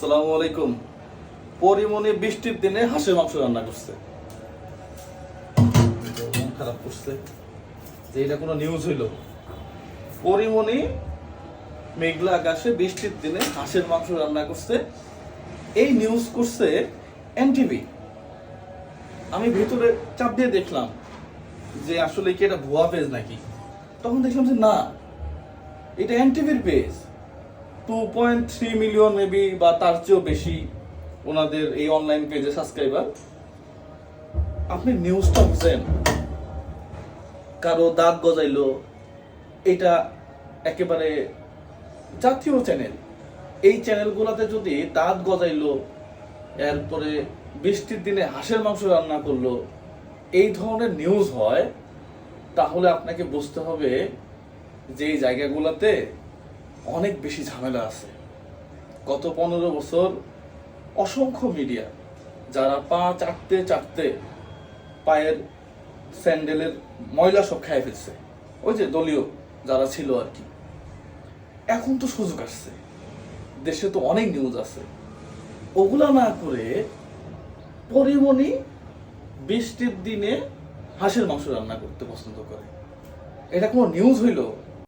সালামু আলাইকুম। পরিমণি বৃষ্টির দিনে হাঁসের মাংস রান্না করছে। খারাপ করছে। যে এটা কোনো নিউজ হইল। পরিমণি মেঘলা আকাশে বৃষ্টির দিনে হাঁসের মাংস রান্না করছে। এই নিউজ করছে এনটিভি আমি ভেতরে চাপ দিয়ে দেখলাম যে আসলে কি এটা ভুয়া পেজ নাকি? তখন দেখলাম যে না, এটা এনটিভির page two point three million maybe বা তার চেয়েও বেশি ওনাদের এই অনলাইন পেজে সাবস্ক্রাইবার আপনি নিউজটা বুঝেন। কারও দাঁত গজাইলো, এটা একেবারে জাতীয় চ্যানেল এই চ্যানেলগুলোতে যদি দাঁত গজাইলো, এরপরে বৃষ্টির দিনে হাঁসের মাংস রান্না করল, এই ধরনের নিউজ হয়, তাহলে আপনাকে বুঝতে হবে যে এই জায়গাগুলোতে অনেক বেশি ঝামেলা আছে। গত পনেরো বছর অসংখ্য মিডিয়া যারা পা চাটতে চাটতে পায়ের স্যান্ডেলের ময়লা সব খেয়ে ফেলছে। ওই যে দলীয় যারা ছিল আর কি। এখন তো সুযোগ আসছে। দেশে তো অনেক নিউজ আছে। ওগুলা না করে পরিমণি বৃষ্টির দিনে হাঁসের মাংস রান্না করতে পছন্দ করে। এটা কোনো নিউজ হইল?